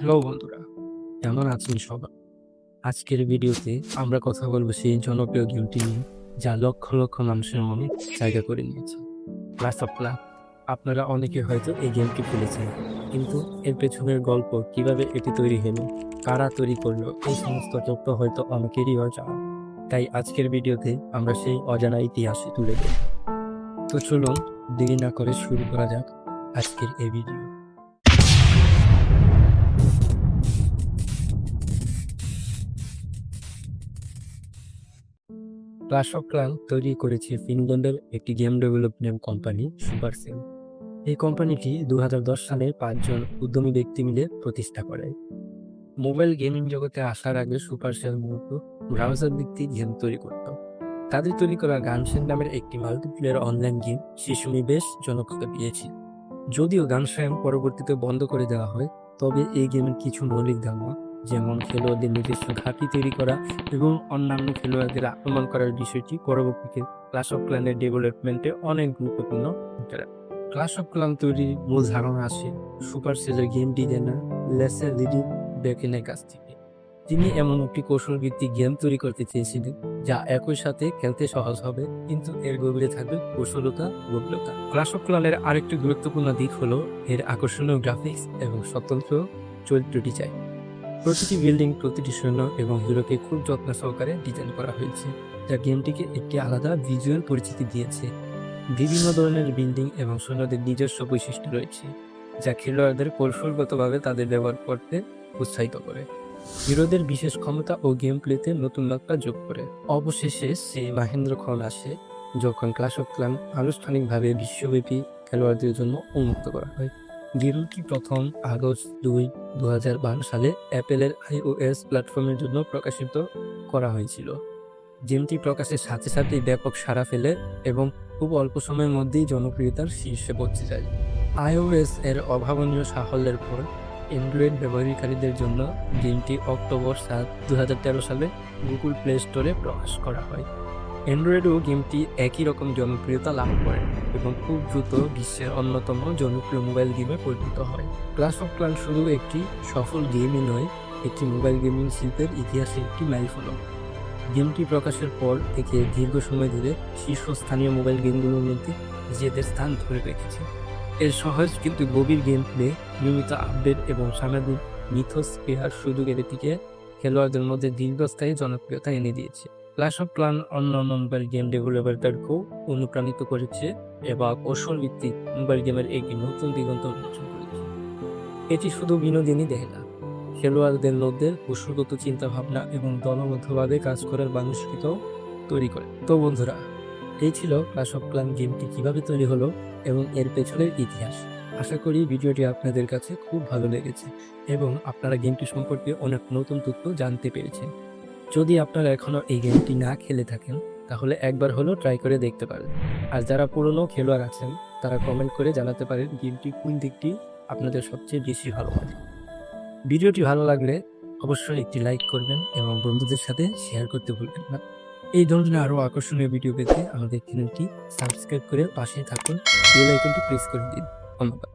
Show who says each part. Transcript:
Speaker 1: Hello বন্ধুরা, কেমন আছেন সবাই? আজকের ভিডিওতে আমরা কথা বলব সেই জনপ্রিয় গেমটি নিয়ে, যা লক্ষ লক্ষ মানুষের মনে জায়গা করে নিয়েছে। ক্লাস অফ আপনারা অনেকে হয়তো এই গেমটি খেলেছেন, কিন্তু এর পেছনের গল্প কীভাবে এটি তৈরি হলো, কারা তৈরি করল, এই সমস্ত তথ্য হয়তো অনেকেরই অজানা। তাই আজকের ভিডিওতে আমরা সেই অজানা ইতিহাসে তুলে দেব তো চলুন দেরি না করে শুরু করা যাক আজকের এই ভিডিও। ক্লাশ অফ ক্লান তৈরি করেছে ফিনল্যান্ডের একটি গেম ডেভেলপমেন্ট কোম্পানি সুপারসেল এই কোম্পানিটি দুহাজার দশ সালে পাঁচজন উদ্যমী ব্যক্তি মিলে প্রতিষ্ঠা করে। মোবাইল গেমিং জগতে আসার আগে সুপারসেল মূলত ব্রাউজার ভিত্তিক গেম তৈরি করত। তাদের তৈরি করা গানশেন নামের একটি মাল্টিপ্লেয়ার অনলাইন গেম সময় বেশ জনপ্রিয়তা পেয়েছিল যদিও গানশ্যাম পরবর্তীতে বন্ধ করে দেওয়া হয়, তবে এই গেমের কিছু মৌলিক ধারণা যেমন খেলোয়াড়দের নিজস্ব ঘাঁটি তৈরি করা এবং অন্যান্য খেলোয়াড়দের আক্রমণ করার বিষয়টি পরবর্তীতে ক্লাস অফ ক্লানের ডেভেলপমেন্টে অনেক গুরুত্বপূর্ণ ক্লাস অফ ক্লান তৈরির মূল ধারণা আসে সুপার সেলের গেম ডিজাইনার লেসের লিডি ব্যাকেনের কাছ থেকে। তিনি এমন একটি কৌশল ভিত্তিক গেম তৈরি করতে চেয়েছিলেন যা একই সাথে খেলতে সহজ হবে, কিন্তু এর গভীরে থাকবে কৌশলতা, গভীরতা। ক্লাস অফ ক্লানের আরেকটি গুরুত্বপূর্ণ দিক হলো এর আকর্ষণীয় গ্রাফিক্স এবং স্বতন্ত্র চরিত্র ডিজাইন প্রতিটি বিল্ডিং, প্রতিটি সৈন্য এবং হিরোকে খুব যত্ন সহকারে ডিজাইন করা হয়েছে। যা গেমটিকে একটি আলাদা ভিজুয়াল পরিচিতি দিয়েছে। বিভিন্ন ধরনের বিল্ডিং এবং সৈন্যদের নিজস্ব বৈশিষ্ট্য রয়েছে, যা খেলোয়াড়দের কৌশলগতভাবে তাদের ব্যবহার করতে উৎসাহিত করে। হিরোদের বিশেষ ক্ষমতা ও গেম প্লেতে নতুন মাত্রা যোগ করে। অবশেষে সে মাহেন্দ্র খন আসে, যখন ক্লাস অফ ক্লান আনুষ্ঠানিকভাবে বিশ্বব্যাপী খেলোয়াড়দের জন্য উন্মুক্ত করা হয়। গেমটি প্রথম আগস্ট দুই দু সালে অ্যাপেলের আইওএস প্ল্যাটফর্মের জন্য প্রকাশিত করা হয়েছিল। গেমটি প্রকাশের সাথে সাথেই ব্যাপক সাড়া ফেলে এবং খুব অল্প সময়ের মধ্যেই জনপ্রিয়তার শীর্ষে পৌঁছে যায়। আইওএস এর অভাবনীয় সাফল্যের পর অ্যান্ড্রয়েড ব্যবহারকারীদের জন্য গেমটি অক্টোবর সাত দু সালে গুগল প্লে স্টোরে প্রকাশ করা হয়। অ্যান্ড্রয়েডও গেমটি একই রকম জনপ্রিয়তা লাভ করে। এবং খুব দ্রুত বিশ্বের অন্যতম জনপ্রিয় মোবাইল গেমে পরিণত হয়। ক্লাস অফ ক্লান শুধু একটি সফল গেমই নয়, একটি মোবাইল গেমিং শিল্পের ইতিহাসে একটি মাইলফলক। গেমটি প্রকাশের পর থেকে দীর্ঘ সময় ধরে শীর্ষস্থানীয় মোবাইল গেমগুলোর মধ্যে নিজেদের স্থান ধরে রেখেছে। এর সহজ কিন্তু গভীর গেম প্লে নিয়মিত আপডেট এবং সামাজিক মিথস্ফিয়ার সুযোগের দিকে খেলোয়াড়দের মধ্যে দীর্ঘস্থায়ী জনপ্রিয়তা এনে দিয়েছে। ক্লাস অফ ক্লান অন্য মোবাইল গেম ডেভেলপারদেরকেও অনুপ্রাণিত করেছে এবং কৌশল ভিত্তিক মোবাইল গেমের একটি নতুন দিগন্ত উন্মোচন করেছে। এটি শুধু বিনোদিনী দেয় না, খেলোয়াড়দের মধ্যে কৌশলগত চিন্তাভাবনা এবং দলবদ্ধভাবে কাজ করার মানসিকতাও তৈরি করে। তো বন্ধুরা, এই ছিল ক্লাস অফ ক্লান গেমটি কীভাবে তৈরি হলো এবং এর পেছনের ইতিহাস। আশা করি ভিডিওটি আপনাদের কাছে খুব ভালো লেগেছে এবং আপনারা গেমটি সম্পর্কে অনেক নতুন তথ্য জানতে পেরেছেন। যদি আপনারা এখনও এই গেমটি না খেলে থাকেন, তাহলে একবার হলেও ট্রাই করে দেখতে পারেন। আর যারা পুরনো খেলোয়াড় আছেন, তারা কমেন্ট করে জানাতে পারেন গেমটি কোন দিকটি আপনাদের সবচেয়ে বেশি ভালো লাগে। ভিডিওটি ভালো লাগলে অবশ্যই একটি লাইক করবেন এবং বন্ধুদের সাথে শেয়ার করতে ভুলবেন না। এই ধরনের আরও আকর্ষণীয় ভিডিও পেতে আমাদের চ্যানেলটি সাবস্ক্রাইব করে পাশে থাকুন বেল আইকনটি প্রেস করে দিন। ধন্যবাদ।